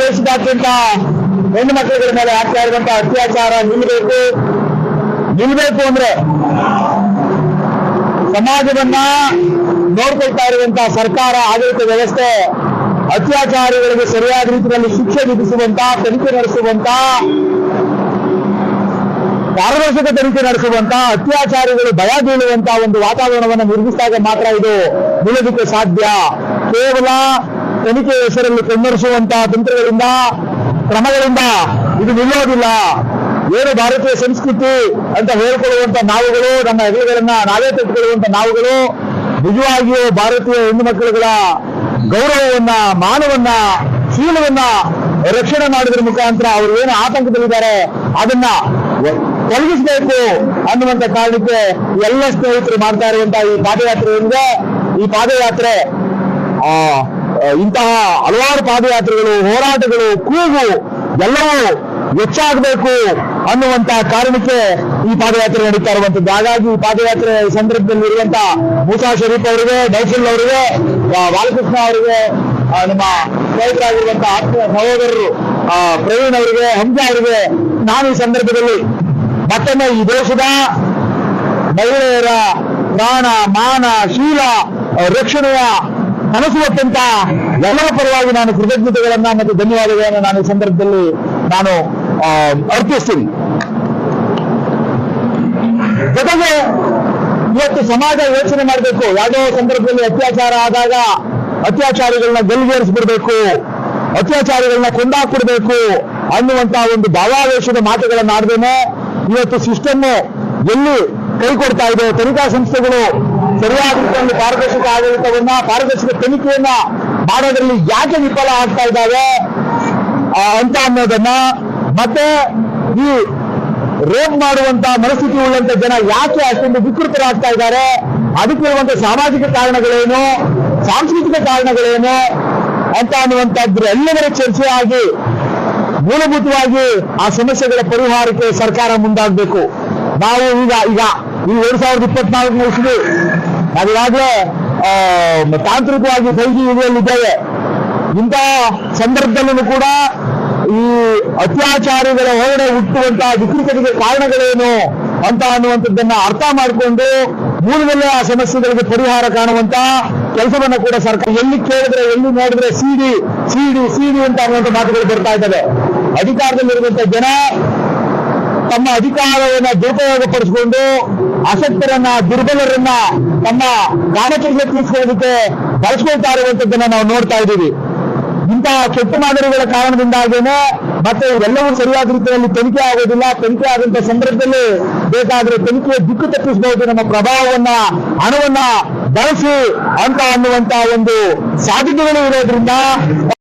ದೇಶದಾದ್ಯಂತ ಹೆಣ್ಣು ಮಕ್ಕಳುಗಳ ಮೇಲೆ ಆಗ್ತಾ ಇರುವಂತಹ ಅತ್ಯಾಚಾರ ನಿಲ್ಲಬೇಕು ನಿಲ್ಲಬೇಕು ಅಂದ್ರೆ ಸಮಾಜವನ್ನ ನೋಡ್ಕೊಳ್ತಾ ಇರುವಂತಹ ಸರ್ಕಾರ, ಆಡಳಿತ ವ್ಯವಸ್ಥೆ, ಅತ್ಯಾಚಾರಿಗಳಿಗೆ ಸರಿಯಾದ ರೀತಿಯಲ್ಲಿ ಶಿಕ್ಷೆ ವಿಧಿಸುವಂತ, ತನಿಖೆ ನಡೆಸುವಂತ, ಪಾರದರ್ಶಕ ತನಿಖೆ ನಡೆಸುವಂತ, ಅತ್ಯಾಚಾರಿಗಳು ಭಯ ಬೀಳುವಂತ ಒಂದು ವಾತಾವರಣವನ್ನು ನಿರ್ಮಿಸಿದಾಗ ಮಾತ್ರ ಇದು ನಿಲ್ಲೋದಕ್ಕೆ ಸಾಧ್ಯ. ಕೇವಲ ತನಿಖೆ ಹೆಸರಲ್ಲಿ ಕಣ್ಣರಿಸುವಂತ ತಂತ್ರಗಳಿಂದ ಕ್ರಮಗಳಿಂದ ಇದು ನಿಲ್ಲೋದಿಲ್ಲ. ಏನು ಭಾರತೀಯ ಸಂಸ್ಕೃತಿ ಅಂತ ಹೇಳ್ಕೊಳ್ಳುವಂತ ನಾವುಗಳು ನಮ್ಮ ಹೆಗಲುಗಳನ್ನ ನಾವೇ ತಟ್ಟುಕೊಳ್ಳುವಂತ ನಾವುಗಳು ನಿಜವಾಗಿಯೂ ಭಾರತೀಯ ಹೆಣ್ಣು ಮಕ್ಕಳುಗಳ ಗೌರವವನ್ನ ಮಾನವನ್ನ ಶೀಲವನ್ನ ರಕ್ಷಣೆ ಮಾಡೋದ್ರ ಮುಖಾಂತರ ಅವರು ಏನು ಆತಂಕದಲ್ಲಿದ್ದಾರೆ ಅದನ್ನ ತೊಲಗಿಸಬೇಕು ಅನ್ನುವಂತ ಕಾರಣಕ್ಕೆ ಎಲ್ಲ ಸ್ನೇಹಿತರು ಮಾಡ್ತಾ ಇರುವಂತಹ ಈ ಪಾದಯಾತ್ರೆ ಏನಿದೆ? ಈ ಪಾದಯಾತ್ರೆ ಆ, ಇಂತಹ ಹಲವಾರು ಪಾದಯಾತ್ರೆಗಳು, ಹೋರಾಟಗಳು, ಕೂಗು ಎಲ್ಲವೂ ಹೆಚ್ಚಾಗಬೇಕು ಅನ್ನುವಂತಹ ಕಾರಣಕ್ಕೆ ಈ ಪಾದಯಾತ್ರೆ ನಡೀತಾ ಇರುವಂತದ್ದು. ಹಾಗಾಗಿ ಈ ಪಾದಯಾತ್ರೆ ಸಂದರ್ಭದಲ್ಲಿ ಇರುವಂತ ಮೂಸಾ ಶರೀಫ್ ಅವರಿಗೆ ಡೈಫುಲ್ ಅವರಿಗೆ ಬಾಲಕೃಷ್ಣ ಅವರಿಗೆ ನಮ್ಮ ಸ್ನೇಹಿತರಾಗಿರುವಂತಹ ಆತ್ಮೀಯ ಸಹೋದರರು ಪ್ರವೀಣ್ ಅವರಿಗೆ ಹಂಸ ಅವರಿಗೆ ನಾನು ಈ ಸಂದರ್ಭದಲ್ಲಿ ಮತ್ತೊಮ್ಮೆ ಈ ದೇಶದ ಮಹಿಳೆಯರ ಪ್ರಾಣ, ಮಾನ, ಶೀಲ, ರಕ್ಷಣೆಯ ಕನಸು ಹೊತ್ತಂತ ಎಲ್ಲರ ಪರವಾಗಿ ನಾನು ಕೃತಜ್ಞತೆಗಳನ್ನ ಮತ್ತು ಧನ್ಯವಾದಗಳನ್ನು ನಾನು ಈ ಸಂದರ್ಭದಲ್ಲಿ ನಾನು ಅರ್ಪಿಸ್ತೀನಿ. ಜೊತೆಗೆ ಇವತ್ತು ಸಮಾಜ ಯೋಚನೆ ಮಾಡಬೇಕು. ಯಾವುದೋ ಸಂದರ್ಭದಲ್ಲಿ ಅತ್ಯಾಚಾರ ಆದಾಗ ಅತ್ಯಾಚಾರಿಗಳನ್ನ ಗಲ್ಲಿಗೇರಿಸ್ಬಿಡ್ಬೇಕು. ಅತ್ಯಾಚಾರಿಗಳನ್ನ ಕೊಂಡಾಕ್ಬಿಡ್ಬೇಕು ಅನ್ನುವಂತ ಒಂದು ಭಾವಾವೇಶದ ಮಾತುಗಳನ್ನ ಆಡ್ದೇನೆ ಇವತ್ತು ಸಿಸ್ಟಮ್ ಎಲ್ಲಿ ಕೈ ಕೊಡ್ತಾ ಇದೆ. ತನಿಖಾ ಸಂಸ್ಥೆಗಳು ಸರಿಯಾದ ಒಂದು ಪಾರದರ್ಶಕ ಆಡಳಿತವನ್ನ, ಪಾರದರ್ಶಕ ತನಿಖೆಯನ್ನ ಮಾಡೋದ್ರಲ್ಲಿ ಯಾಕೆ ವಿಫಲ ಆಗ್ತಾ ಇದ್ದಾವೆ? ಅಂತ ಅನ್ನೋದನ್ನ ಮತ್ತೆ ಈ ರೇಪ್ ಮಾಡುವಂತ ಮನಸ್ಥಿತಿ ಉಳ್ಳಂತ ಜನ ಯಾಕೆ ಅಷ್ಟೊಂದು ವಿಕೃತರಾಗ್ತಾ ಇದ್ದಾರೆ? ಅದಕ್ಕಿರುವಂತ ಸಾಮಾಜಿಕ ಕಾರಣಗಳೇನು? ಸಾಂಸ್ಕೃತಿಕ ಕಾರಣಗಳೇನು? ಅಂತ ಅನ್ನುವಂಥದ್ರ ಎಲ್ಲದರ ಚರ್ಚೆಯಾಗಿ, ಮೂಲಭೂತವಾಗಿ ಆ ಸಮಸ್ಯೆಗಳ ಪರಿಹಾರಕ್ಕೆ ಸರ್ಕಾರ ಮುಂದಾಗಬೇಕು. ನಾವು ಈಗ ಈಗ ಈ ಎರಡ್ ಸಾವಿರದ ಇಪ್ಪತ್ನಾಲ್ಕು ನಾವೀಗಾಗಲೇ ತಾಂತ್ರಿಕವಾಗಿ ಫೈವ್ ಜಿ ಯುಗದಲ್ಲಿದ್ದೇವೆ ಇಂಥ ಸಂದರ್ಭದಲ್ಲೂ ಕೂಡ ಈ ಅತ್ಯಾಚಾರಿಗಳ ಹೊರಗಡೆ ಹುಟ್ಟುವಂತಹ ವಿಕೃತತೆಗೆ ಕಾರಣಗಳೇನು ಅಂತ ಅನ್ನುವಂಥದ್ದನ್ನ ಅರ್ಥ ಮಾಡಿಕೊಂಡು ಮೂಲದಲ್ಲೇ ಆ ಸಮಸ್ಯೆಗಳಿಗೆ ಪರಿಹಾರ ಕಾಣುವಂತ ಕೆಲಸವನ್ನ ಕೂಡ ಸರ್ಕಾರ ಎಲ್ಲಿ ಕೇಳಿದ್ರೆ, ಎಲ್ಲಿ ನೋಡಿದ್ರೆ ಸಿಡಿ ಸಿಡಿ ಸಿಡಿ ಅಂತ ಅನ್ನುವಂಥ ಮಾತುಗಳು ಬರ್ತಾ ಇದ್ದಾವೆ. ಅಧಿಕಾರದಲ್ಲಿರುವಂತ ಜನ ತಮ್ಮ ಅಧಿಕಾರವನ್ನ ದುರುಪಯೋಗ ಪಡಿಸಿಕೊಂಡು ಅಸಕ್ತರನ್ನ ದುರ್ಬಲರನ್ನ ತಮ್ಮ ಕಾಮಚರಿಗೆ ತಿಳಿಸಿಕೊಳ್ಳೋದಕ್ಕೆ ಬಳಸ್ಕೊಳ್ತಾ ಇರುವಂತದ್ದನ್ನ ನಾವು ನೋಡ್ತಾ ಇದ್ದೀವಿ. ಇಂತಹ ಕೆಟ್ಟ ಮಾದರಿಗಳ ಕಾರಣದಿಂದಾಗೇನೆ ಮತ್ತೆ ಇವೆಲ್ಲವೂ ಸರಿಯಾದ ರೀತಿಯಲ್ಲಿ ತನಿಖೆ ಆಗೋದಿಲ್ಲ. ತನಿಖೆ ಆದಂತ ಸಂದರ್ಭದಲ್ಲಿ ಬೇಕಾದ್ರೆ ತನಿಖೆಯ ದಿಕ್ಕು ತಪ್ಪಿಸಬಹುದು. ನಮ್ಮ ಪ್ರಭಾವವನ್ನ, ಹಣವನ್ನ ಬಳಸಿ ಅಂತ ಅನ್ನುವಂತಹ ಒಂದು ಸಾಧ್ಯತೆಗಳು ಇರೋದ್ರಿಂದ